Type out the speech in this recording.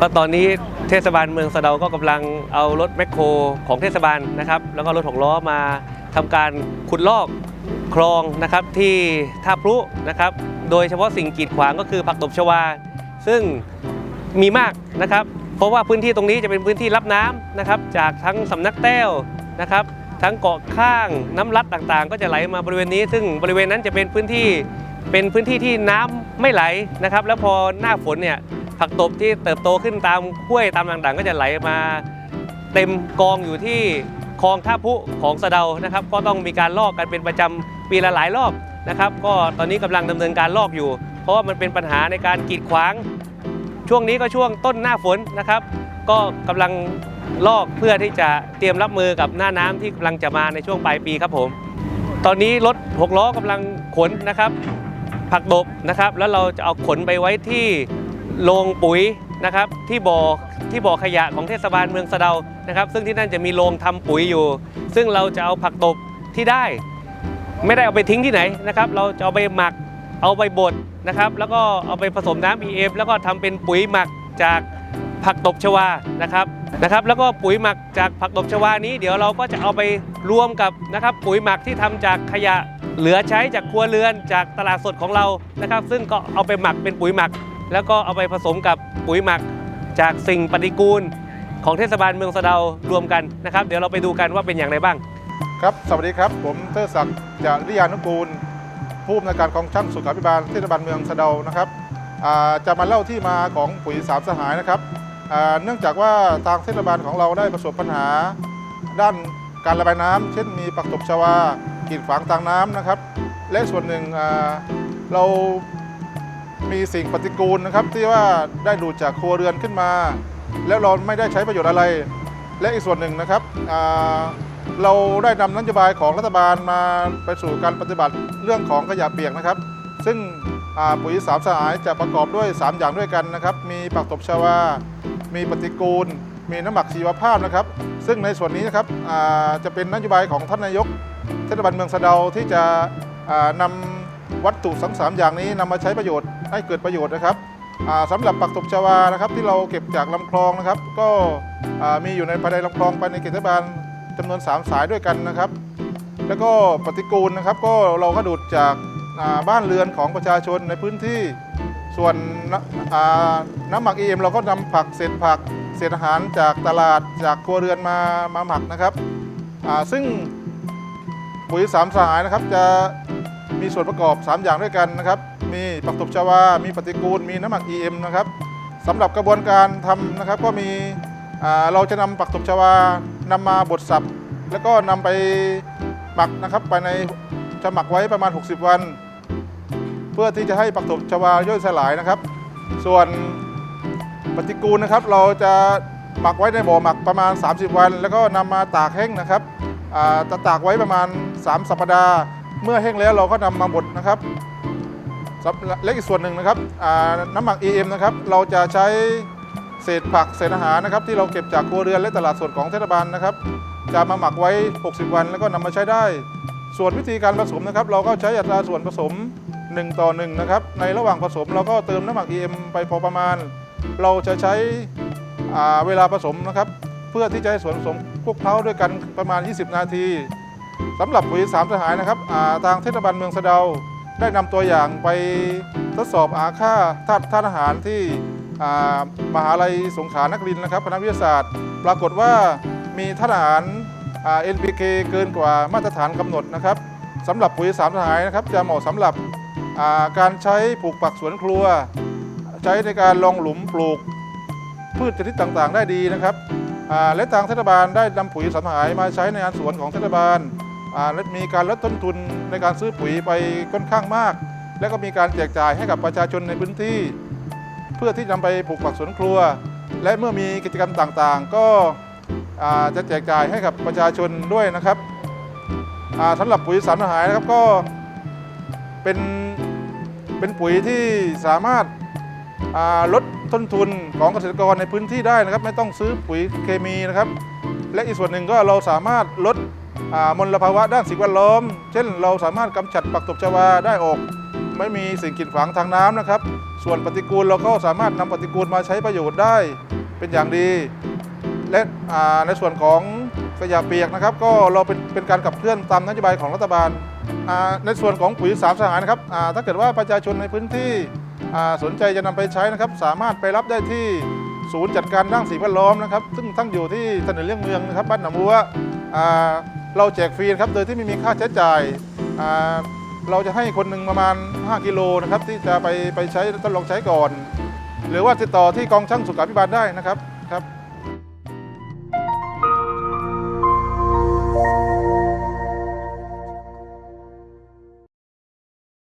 ก็ตอนนี้เทศบาลเมืองสะเดาก็กำลังเอารถแมคโครของเทศบาลนะครับ แล้วก็รถหกล้อมาทำการขุดลอกคลองนะครับที่ท่าพลุนะครับ โดยเฉพาะสิ่งกีดขวางก็คือผักตบชวา ซึ่งมีมากนะครับ เพราะว่าพื้นที่ตรงนี้จะเป็นพื้นที่รับน้ำนะครับ จากทั้งสำนักแต้วนะครับ ทั้งเกาะข้างน้ำลัดต่างๆ ก็จะไหลมาบริเวณนี้ ซึ่งบริเวณนั้นจะเป็นพื้นที่เป็นพื้นที่ที่น้ำไม่ไหลนะครับ แล้วพอหน้าฝนเนี่ย ผักตบที่เติบโตขึ้นตามห้วยตามต่างๆ ก็จะไหลมาเต็มกองอยู่ที่คลองท่าพุของสะเดานะครับ ก็ต้องมีการลอกกันเป็นประจำปีละหลายรอบนะครับ ก็ตอนนี้กำลังดำเนินการลอกอยู่ เพราะว่ามันเป็นปัญหาในการกีดขวาง ช่วงนี้ก็ช่วงต้นหน้าฝนนะครับ ก็กำลังลอกเพื่อที่จะเตรียมรับมือกับหน้าน้ำที่กำลังจะมาในช่วงปลายปีครับผม ตอนนี้รถหกล้อกำลังขนนะครับ ผักดบนะครับ แล้วเราจะเอาขนไปไว้ที่ โรงปุ๋ยนะครับที่บ่อที่บ่อขยะของเทศบาลเมืองสะเดานะครับ ซึ่งที่นั่นจะมีโรงทำปุ๋ยอยู่ ซึ่งเราจะเอาผักตบที่ได้ ไม่ได้เอาไปทิ้งที่ไหนนะครับ เราจะเอาไปหมักเอาไปบดนะครับ แล้วก็เอาไปผสมน้ำ EM แล้วก็ทำเป็นปุ๋ยหมักจากผักตบชวานะครับนะครับ แล้วก็ปุ๋ยหมักจากผักตบชวานี้ เดี๋ยวเราก็จะเอาไปรวมกับนะครับ ปุ๋ยหมักที่ทำจากขยะเหลือใช้จากครัวเรือนจากตลาดสดของเรานะครับ ซึ่งก็เอาไปหมักเป็นปุ๋ยหมัก แล้วก็เอาไปผสมกับปุ๋ยหมักจากสิ่งปฏิกูล ของเทศบาลเมืองสะเดารวมกันนะครับ เดี๋ยวเราไปดูกันว่าเป็นอย่างไรบ้าง ครับ สวัสดีครับ ผมเทอศักดิ์จาริยานุกูล ผู้อำนวยการกองช่างสุขาภิบาลเทศบาลเมืองสะเดานะครับจะมาเล่าที่มาของปุ๋ยสามสหายนะครับเนื่องจากว่าทางเทศบาลของเราได้ประสบปัญหา ด้านการระบายน้ำเช่นมีปักตบชวากีดขวางทางน้ำนะครับ และส่วนหนึ่งเรา มีสิ่งปฏิกูลนะครับที่ว่าได้ดูดจากครัวเรือนขึ้นมา แล้วเราไม่ได้ใช้ประโยชน์อะไร และอีกส่วนหนึ่งนะครับเราได้นำนโยบายของรัฐบาลมาไปสู่การปฏิบัติเรื่องของขยะเปียกนะครับ ซึ่งปุ๋ยสามสหายจะประกอบด้วย 3 อย่างด้วยกันนะครับ มีปักตบชาวา มีปฏิกูล มีน้ำหมักชีวภาพนะครับ ซึ่งในส่วนนี้นะครับจะเป็นนโยบายของท่านนายกเทศบาลเมืองสะเดาที่จะอ่านำ วัตถุทั้งสามอย่างนี้นำมาใช้ประโยชน์ให้เกิดประโยชน์นะครับอ่าสำหรับปักตบชวานะครับที่เราเก็บจากลำคลองนะครับ ก็มีอยู่ในภายในลำคลองภายในเขตเทศบาลจำนวน 3 สายด้วยกันนะครับ แล้วก็ปฏิกูลนะครับ ก็เราก็ดูดจากบ้านเรือนของประชาชนในพื้นที่ส่วนน้ำหมัก EM เราก็นำผักเศษผักเศษอาหารจากตลาดจากครัวเรือนมามาหมักนะครับซึ่งปุ๋ยสามสายนะครับจะ มีส่วนประกอบ 3 อย่างด้วยกันนะครับ มีผักตบชวา มีปฏิกูล มีน้ำหมัก EM นะครับสำหรับกระบวนการทำนะครับก็มีเราจะนำผักตบชวานำมาบดสับ แล้วก็นำไปหมักนะครับไปในจะหมักไว้ประมาณ 60 วัน เพื่อที่จะให้ผักตบชวาย่อยสลายนะครับ ส่วนปฏิกูลนะครับเราจะหมักไว้ในบ่อหมักประมาณ 30 วัน แล้วก็นำมาตากแห้งนะครับจะตากไว้ประมาณ 3 สัปดาห์ เมื่อแห้งแล้วเราก็นำมาบดนะครับและอีกส่วนหนึ่งนะครับน้ำหมัก EM นะครับเราจะใช้เศษผักเศษอาหารนะครับ ที่เราเก็บจากครัวเรือนและตลาดสดของเทศบาลนะครับ จะมาหมักไว้ 60 วัน แล้วก็นำมาใช้ได้ ส่วนวิธีการผสมนะครับ เราก็ใช้อัตราส่วนผสม 1 ต่อ 1 นะครับ ในระหว่างผสมเราก็เติมน้ำหมัก EM ไปพอประมาณ เราจะใช้เวลาผสมนะครับ เพื่อที่จะให้ส่วนผสมคลุกเคล้าด้วยกันประมาณ 20 นาที สำหรับปุ๋ยสามสหายนะครับาทางเทศบาลเมืองสะเดาได้นำตัวอย่างไปทดสอบอาค่าธาตุธาตุอาหารที่อ่ามหาลัยสงขลานครินทร์นะครับคณะวิทยาศาสตร์ ปรากฏว่ามีธาตุอาหารา NPK เกินกว่ามาตรฐานกำหนดนะครับสำหรับปุ๋ยสามสหายนะครับจะเหมาะสำหรับาการใช้ปลูกผักสวนครัว ใช้ในการลงหลุมปลูกพืชชนิดต่างๆ ได้ดีนะครับและทางเทศบาลได้นำปุ๋ยสามสหายมาใช้ในงานสวนของเทศบาล และมีการลดต้นทุนในการซื้อปุ๋ยไปค่อนข้างมาก และก็มีการแจกจ่ายให้กับประชาชนในพื้นที่ เพื่อที่นำไปปลูกผักสวนครัว และเมื่อมีกิจกรรมต่างๆ ก็จะแจกจ่ายให้กับประชาชนด้วยนะครับสำหรับปุ๋ยสารอาหารนะครับก็เป็นเป็นปุ๋ยที่สามารถลดต้นทุนของเกษตรกรในพื้นที่ได้นะครับ ไม่ต้องซื้อปุ๋ยเคมีนะครับ และอีกส่วนหนึ่งก็เราสามารถลด มลภาวะด้านสิ่งแวดล้อม เช่น เราสามารถกำจัดปักตบชวาได้ออก ไม่มีสิ่งกีดขวางทางน้ำนะครับ ส่วนปฏิกูลเราก็สามารถนำปฏิกูลมาใช้ประโยชน์ได้เป็นอย่างดี และในส่วนของขยะเปียกนะครับ ก็เราเป็นเป็นการขับเคลื่อนตามนโยบายของรัฐบาล ในส่วนของปุ๋ยสามสหายนะครับถ้าเกิดว่าประชาชนในพื้นที่สนใจจะนำไปใช้นะครับ สามารถไปรับได้ที่ศูนย์จัดการด้านสิ่งแวดล้อมนะครับ ซึ่งตั้งอยู่ที่ถนนเลี่ยงเมืองนะครับบ้านหนองบัว เราแจกฟรีครับโดยที่ไม่มีค่าใช้จ่ายเราจะให้คนหนึ่งประมาณ 5 กิโลนะครับที่จะไปไปใช้ทดลองใช้ก่อน หรือว่าติดต่อที่กองช่างสุขาพิบาลได้นะครับครับ